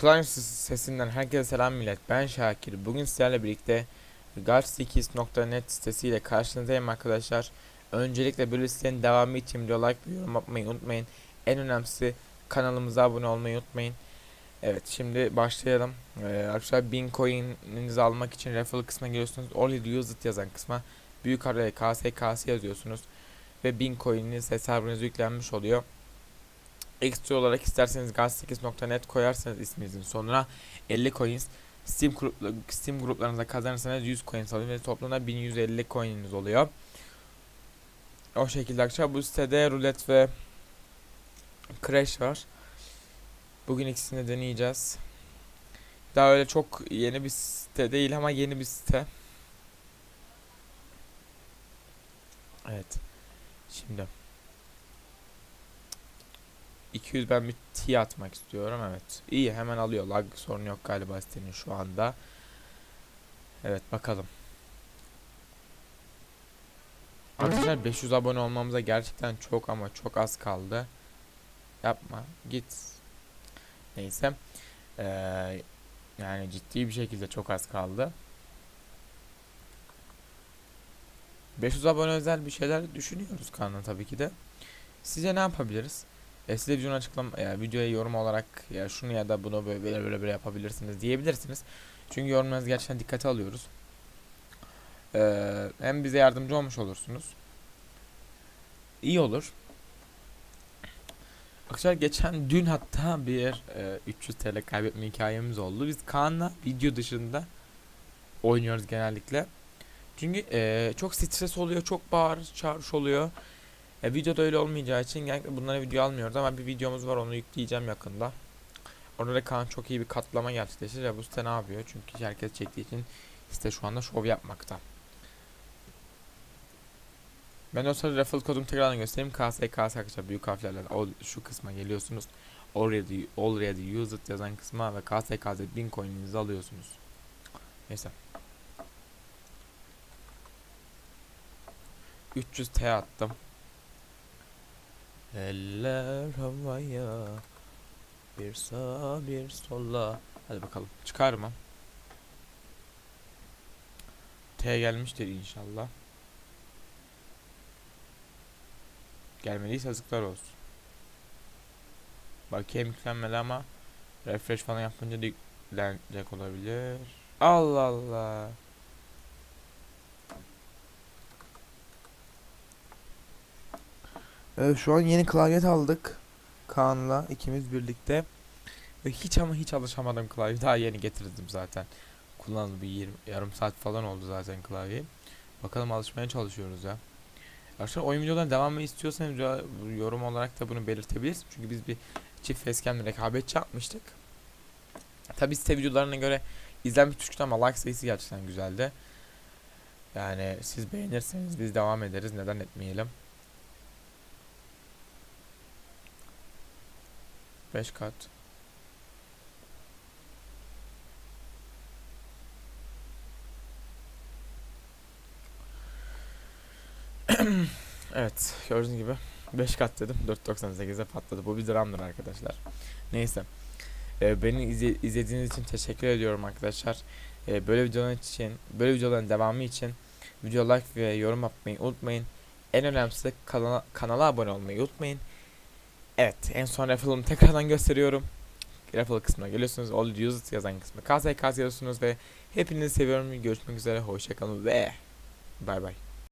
Klan sesinden herkese selam millet. Ben Şakir. Bugün sizlerle birlikte gar8.net sitesiyle karşınızdayım arkadaşlar. Öncelikle böyle sitenin devamı için video like ve yorum yapmayı unutmayın. En önemlisi kanalımıza abone olmayı unutmayın. Evet şimdi başlayalım. Ee, arkadaşlar 1000 coin'inizi almak için referral kısmına geliyorsunuz. Only use it yazan kısma büyük harflerle KSKS yazıyorsunuz. Ve 1000 coin'iniz hesabınıza yüklenmiş oluyor. Ekstra olarak isterseniz gaz8.net koyarsanız isminizin sonuna 50 coins Steam, grup, Steam gruplarınıza kazanırsanız 100 coins alın ve toplamda 1150 coininiz oluyor. O şekilde arkadaşlar bu sitede rulet ve crash var. Bugün ikisini deneyeceğiz. Daha öyle çok yeni bir site değil ama yeni bir site. Evet. Şimdi 200 ben bir T atmak istiyorum evet. İyi hemen alıyor. Lag sorun yok galiba sitenin şu anda. Evet bakalım. Arkadaşlar 500 abone olmamıza gerçekten çok ama çok az kaldı. Yapma git. Neyse. Ee, yani ciddi bir şekilde çok az kaldı. 500 abone özel bir şeyler düşünüyoruz kanalda tabii ki de. Sizce ne yapabiliriz? E, size videonun açıklama ya videoya yorum olarak ya şunu ya da bunu böyle böyle böyle, böyle yapabilirsiniz diyebilirsiniz. Çünkü yorumlarınızı gerçekten dikkate alıyoruz. Ee, hem bize yardımcı olmuş olursunuz. İyi olur. Arkadaşlar geçen dün hatta bir e, 300 TL kaybetme hikayemiz oldu. Biz Kaan'la video dışında oynuyoruz genellikle. Çünkü e, çok stres oluyor, çok bağır çağrış oluyor. E, videoda öyle olmayacağı için genellikle bunları video almıyoruz ama bir videomuz var onu yükleyeceğim yakında. Orada da Kaan çok iyi bir katlama gerçekleştir ve bu site ne yapıyor? Çünkü herkes çektiği için site şu anda şov yapmakta. Ben o sırada referral kodumu tekrardan göstereyim. KSKS arkadaşlar büyük harflerle şu kısma geliyorsunuz. Already, already used yazan kısma ve KSKS 1000 coin'inizi alıyorsunuz. Neyse. 300 T attım. Eller havaya Bir sağa bir sola. Hadi bakalım çıkar mı? T gelmiştir inşallah. Gelmediyse yazıklar olsun. Bakayım yüklenmedi ama Refresh falan yapınca da yüklenecek olabilir. Allah Allah Şu an yeni klavye aldık. Kaan'la ikimiz birlikte. Hiç ama hiç alışamadım klavye. Daha yeni getirdim zaten. Kullanıldı bir 20, yarım saat falan oldu zaten klavye. Bakalım alışmaya çalışıyoruz ya. Arkadaşlar oyun videodan devamı istiyorsanız yorum olarak da bunu belirtebiliriz. Çünkü biz bir çift facecam'le rekabetçi yapmıştık. Tabi site videolarına göre izlenmiş düşüktü ama like sayısı gerçekten güzeldi. Yani siz beğenirseniz biz devam ederiz. Neden etmeyelim. 5 kat. evet gördüğünüz gibi 5 kat dedim. 4.98'e patladı. Bu bir dramdır arkadaşlar. Neyse. Ee, beni izle, izlediğiniz için teşekkür ediyorum arkadaşlar. Ee, böyle videoların için böyle videoların devamı için video like ve yorum yapmayı unutmayın. En önemlisi kanala, kanala abone olmayı unutmayın Evet en son referral'ımı tekrardan gösteriyorum. Referral kısmına geliyorsunuz. All used yazan kısmına KSK yazıyorsunuz ve hepinizi seviyorum. Görüşmek üzere. Hoşçakalın ve bay bay.